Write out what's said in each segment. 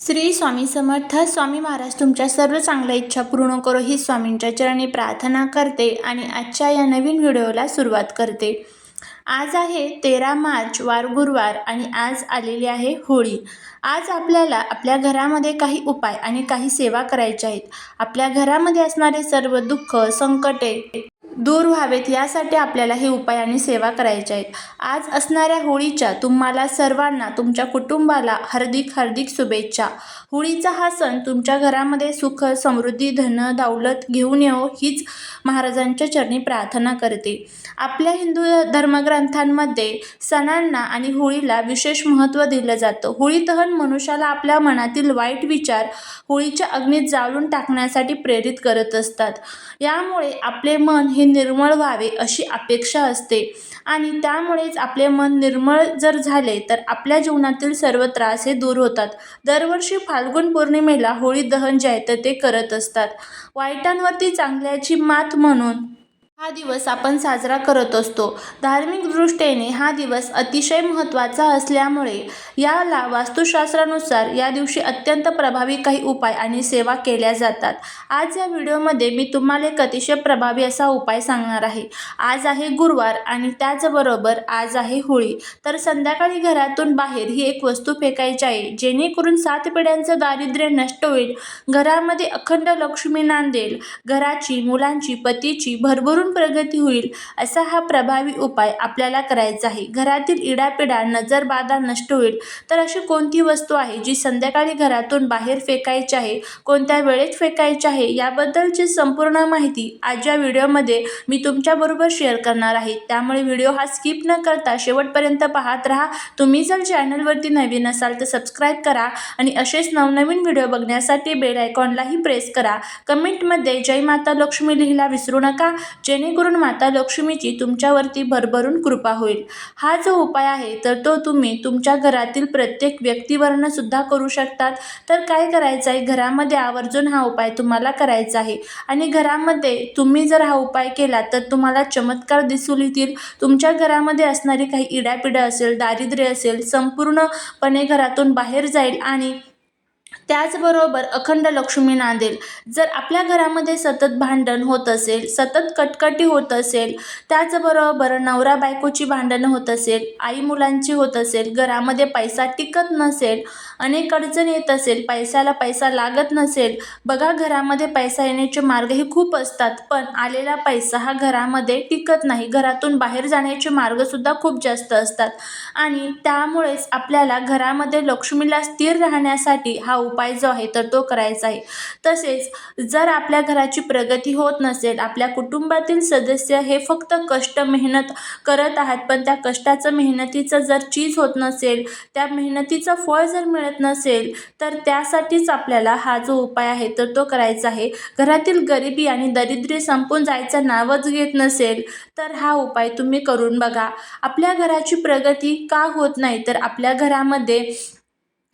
श्री स्वामी समर्थ स्वामी महाराज तुमच्या सर्व चांगल्या इच्छा पूर्ण करो ही स्वामींच्या चरणी प्रार्थना करते आणि आजच्या या नवीन व्हिडिओला सुरुवात करते. आज आहे तेरा मार्च वार गुरुवार आणि आज आलेली आहे होळी. आज आपल्याला आपल्या घरामध्ये काही उपाय आणि काही सेवा करायच्या आहेत. आपल्या घरामध्ये असणारे सर्व दुःख संकटे दूर व्हावेत यासाठी आपल्याला हे उपाय आणि सेवा करायच्या आहेत. आज असणाऱ्या होळीच्या तुम्हाला सर्वांना तुमच्या कुटुंबाला हार्दिक हार्दिक शुभेच्छा. होळीचा हा सण तुमच्या घरामध्ये सुख समृद्धी धन दौलत घेऊन येवो हीच महाराजांच्या चरणी प्रार्थना करते. आपल्या हिंदू धर्मग्रंथांमध्ये सणांना आणि होळीला विशेष महत्त्व दिलं जातं. होळी दहन मनुष्याला आपल्या मनातील वाईट विचार होळीच्या अग्नीत जाळून टाकण्यासाठी प्रेरित करत असतात. यामुळे आपले मन हे निर्मळ व्हावे अशी अपेक्षा असते. आणि त्यामुळेच आपले मन निर्मळ जर झाले तर आपल्या जीवनातील सर्व त्रास हे दूर होतात. दरवर्षी फाल्गुन पौर्णिमेला होळी दहन जे आहे तर ते करत असतात. वाईटांवरती चांगल्याची मात म्हणून हा दिवस आपण साजरा करत असतो. धार्मिक दृष्टीने हा दिवस अतिशय महत्त्वाचा असल्यामुळे याला वास्तुशास्त्रानुसार या दिवशी अत्यंत प्रभावी काही उपाय आणि सेवा केल्या जातात. आज या व्हिडिओमध्ये मी तुम्हाला एक अतिशय प्रभावी असा उपाय सांगणार आहे. आज आहे गुरुवार आणि त्याचबरोबर आज आहे होळी. तर संध्याकाळी घरातून बाहेर ही एक वस्तू फेकायची आहे. जेणेकरून सात पिढ्यांचं दारिद्र्य नष्ट होईल. घरामध्ये अखंड लक्ष्मी नांदेल. घराची मुलांची पतीची भरभरून प्रगती होईल असा हा प्रभावी उपाय आपल्याला करायचा आहे. घरातील इडापिडा नजरबाधा नष्ट होईल. तर अशी कोणती वस्तू आहे जी संध्याकाळी घरातून बाहेर फेकायची आहे? कोणत्या वेळेत फेकायची आहे? याबद्दलची संपूर्ण माहिती आज या व्हिडिओमध्ये मी तुमच्याबरोबर शेअर करणार आहे. त्यामुळे व्हिडिओ हा स्किप न करता शेवटपर्यंत पाहत राहा. तुम्ही जर चॅनलवरती नवीन असाल तर सबस्क्राईब करा आणि असेच नवनवीन व्हिडिओ बघण्यासाठी बेल आयकॉनलाही प्रेस करा. कमेंटमध्ये जय माता लक्ष्मी लिहिला विसरू नका. जेणेकरून माता लक्ष्मीची तुमच्यावरती भरभरून कृपा होईल. हा जो उपाय आहे तर तो तुम्ही तुमच्या घरातील प्रत्येक व्यक्तीवरनं सुद्धा करू शकतात. तर काय करायचं आहे घरामध्ये आवर्जून हा उपाय तुम्हाला करायचा आहे. आणि घरामध्ये तुम्ही जर हा उपाय केला तर तुम्हाला चमत्कार दिसून येतील. तुमच्या घरामध्ये असणारी काही इडापिडा असेल दारिद्र्य असेल संपूर्णपणे घरातून बाहेर जाईल आणि त्याचबरोबर अखंड लक्ष्मी नांदेल जर आपल्या घरामध्ये सतत भांडण होत असेल सतत कटकटी होत असेल त्याचबरोबर नवरा बायकोची भांडणं होत असेल आई मुलांची होत असेल घरामध्ये पैसा टिकत नसेल अनेक अडचण येत असेल पैशाला पैसा लागत नसेल. बघा घरामध्ये पैसा येण्याचे मार्ग हे खूप असतात पण आलेला पैसा हा घरामध्ये टिकत नाही. घरातून बाहेर जाण्याचे मार्गसुद्धा खूप जास्त असतात. आणि त्यामुळेच आपल्याला घरामध्ये लक्ष्मीला स्थिर राहण्यासाठी हा उपाय जो आहे तर तो करायचा आहे. तसेच जर आपल्या घराची प्रगती होत नसेल आपल्या कुटुंबातील सदस्य हे फक्त कष्ट मेहनत करत आहात पण त्या कष्टाचं मेहनतीचं जर चीज होत नसेल त्या मेहनतीचं फळ जर मिळत नसेल तर त्यासाठीच आपल्याला हा जो उपाय आहे तर तो करायचा आहे. घरातील गरिबी आणि दरिद्र्य संपून जायचं नावच घेत नसेल तर हा उपाय तुम्ही करून बघा. आपल्या घराची प्रगती का होत नाही तर आपल्या घरामध्ये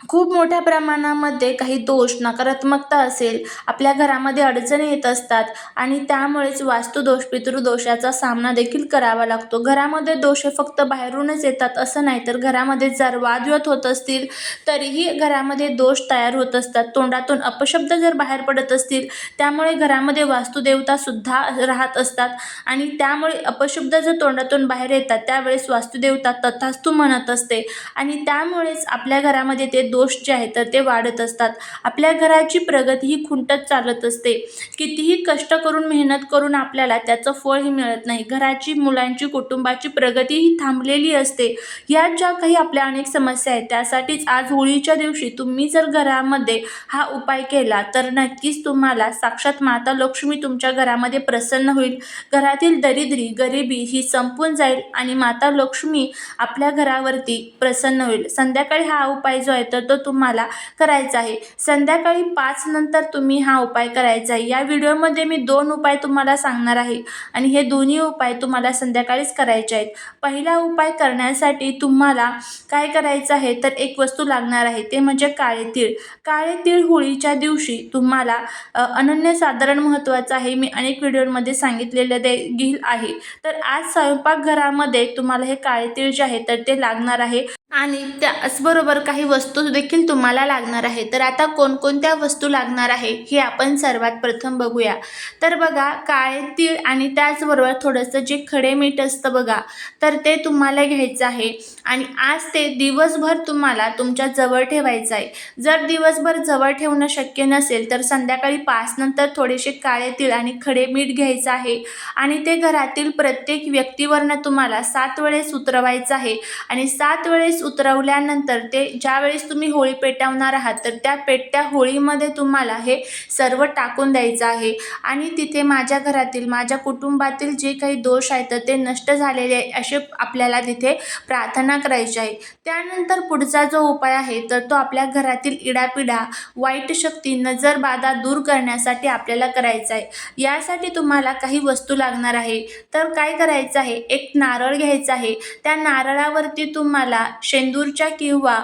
खूप मोठ्या प्रमाणामध्ये काही दोष नकारात्मकता असेल आपल्या घरामध्ये अडचणी येत असतात आणि त्यामुळेच वास्तुदोष पितृदोषाचा सामना देखील करावा लागतो. घरामध्ये दोष हे फक्त बाहेरूनच येतात असं नाही तर घरामध्ये जर वादविवाद होत असतील तरीही घरामध्ये दोष तयार होत असतात. तोंडातून अपशब्द जर बाहेर पडत असतील त्यामुळे घरामध्ये वास्तुदेवतासुद्धा राहत असतात आणि त्यामुळे अपशब्द जर तोंडातून बाहेर येतात त्यावेळेस वास्तुदेवता तथास्तू म्हणत असते आणि त्यामुळेच आपल्या घरामध्ये ते दोष जे आहेत तर ते वाढत असतात. आपल्या घराची प्रगती ही खुंटत चालत असते. कितीही कष्ट करून मेहनत करून आपल्याला त्याचं फळही मिळत नाही. घराची मुलांची कुटुंबाची प्रगती ही थांबलेली असते. या ज्या काही आपल्या अनेक समस्या आहेत त्यासाठीच आज होळीच्या दिवशी तुम्ही जर घरामध्ये हा उपाय केला तर नक्कीच तुम्हाला साक्षात माता लक्ष्मी तुमच्या घरामध्ये प्रसन्न होईल. घरातील दरिद्री गरिबी ही संपून जाईल आणि माता लक्ष्मी आपल्या घरावरती प्रसन्न होईल. संध्याकाळी हा उपाय जो आहे तर तो तुम्हाला करायचा आहे. संध्याकाळी पाच नंतर तुम्ही हा उपाय करायचा आहे. या व्हिडिओमध्ये मी दोन उपाय तुम्हाला सांगणार आहे आणि हे दोन्ही उपाय तुम्हाला संध्याकाळीच करायचे आहेत. पहिला उपाय करण्यासाठी तुम्हाला काय करायचं आहे तर एक वस्तू लागणार आहे ते म्हणजे काळे तीळ काळे तीळ होळीच्या दिवशी तुम्हाला अनन्यसाधारण महत्त्वाचं आहे. मी अनेक व्हिडिओमध्ये सांगितलेलं दे देखील आहे. तर आज स्वयंपाकघरामध्ये तुम्हाला हे काळे तीळ जे आहे तर ते लागणार आहे. आणि त्याचबरोबर काही वस्तू देखील तुम्हाला लागणार आहे. तर आता कोणकोणत्या वस्तू लागणार आहे हे आपण सर्वात प्रथम बघूया. तर बघा काळे तीळ आणि त्याचबरोबर थोडंसं जे खडे मीठ असतं बघा तर ते तुम्हाला घ्यायचं आहे. आणि आज ते दिवसभर तुम्हाला तुमच्या जवळ ठेवायचं आहे. जर दिवसभर जवळ ठेवणं शक्य नसेल तर संध्याकाळी पाच नंतर थोडेसे काळे तीळ आणि खडे मीठ घ्यायचं आहे. आणि ते घरातील प्रत्येक व्यक्तीवरनं तुम्हाला सात वेळेस उतरवायचं आहे. आणि सात वेळेस उतरवल्यानंतर ते ज्यावेळेस तुम्ही होळी पेटवणार आहात तर त्या पेटत्या होळीमध्ये तुम्हाला हे सर्व टाकून द्यायचं आहे. आणि तिथे माझ्या घरातील माझ्या कुटुंबातील जे काही दोष आहेत तर ते नष्ट झालेले आहे असे आपल्याला तिथे प्रार्थना करायची आहे. त्यानंतर पुढचा जो उपाय आहे तर तो आपल्या घरातील इडापिडा वाईट शक्ती नजरबाधा दूर करण्यासाठी आपल्याला करायचा आहे. यासाठी तुम्हाला काही वस्तू लागणार आहे. तर काय करायचं आहे? एक नारळ घ्यायचा आहे. त्या नारळावरती तुम्हाला शेंदूरच्या किंवा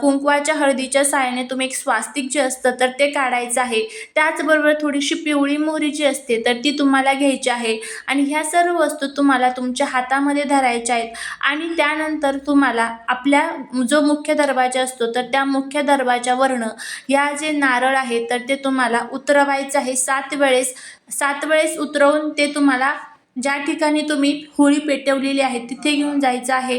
कुंकवाच्या हळदीच्या साहाय्याने तुम्ही एक स्वास्तिक जे असतं तर ते काढायचं आहे. त्याचबरोबर थोडीशी पिवळी मोहरी जी असते तर ती तुम्हाला घ्यायची आहे. आणि ह्या सर्व वस्तू तुम्हाला तुमच्या हातामध्ये धरायच्या आहेत. आणि त्यानंतर तुम्हाला आपल्या जो मुख्य दरवाजा असतो तर त्या मुख्य दरवाजावरनं या जे नारळ आहे तर ते तुम्हाला उतरवायचं आहे. सात वेळेस सात वेळेस उतरवून ते तुम्हाला ज्या ठिकाणी तुम्ही होळी पेटवलेली आहे तिथे घेऊन जायचं आहे.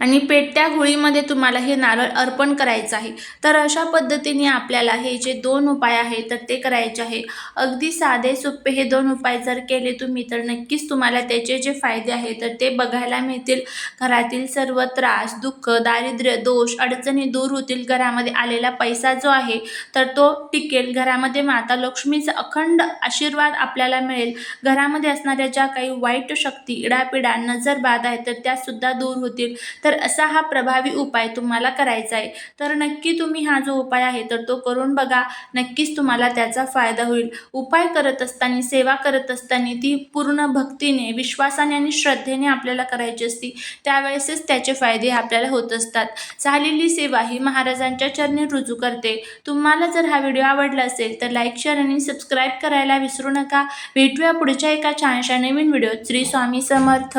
आणि पेटत्या होळीमध्ये तुम्हाला हे नारळ अर्पण करायचं आहे. तर अशा पद्धतीने आपल्याला हे जे दोन उपाय आहेत तर ते करायचे आहे. अगदी साधे सोपे हे दोन उपाय जर केले तुम्ही तर नक्कीच तुम्हाला त्याचे जे फायदे आहेत तर ते बघायला मिळतील. घरातील सर्व त्रास दुःख दारिद्र्य दोष अडचणी दूर होतील. घरामध्ये आलेला पैसा जो आहे तर तो टिकेल. घरामध्ये माता लक्ष्मीचा अखंड आशीर्वाद आपल्याला मिळेल. घरामध्ये असणाऱ्या ज्या काही वाईट शक्ती इडापिडा नजरबाधा आहेत तर त्यासुद्धा दूर होतील. तर असा हा प्रभावी उपाय तुम्हाला करायचा आहे. तर नक्की तुम्ही हा जो उपाय आहे तर तो करून बघा. नक्कीच तुम्हाला त्याचा फायदा होईल. उपाय करत असताना सेवा करत असताना ती पूर्ण भक्तीने विश्वासाने आणि श्रद्धेने आपल्याला करायची असती त्यावेळेसच त्याचे फायदे आपल्याला होत असतात. झालेली सेवा ही महाराजांच्या चरणी रुजू करते. तुम्हाला जर हा व्हिडिओ आवडला असेल तर लाईक शेअर आणि सबस्क्राईब करायला विसरू नका. भेटूया पुढच्या एका छानशा नवीन व्हिडिओ श्री स्वामी समर्थ.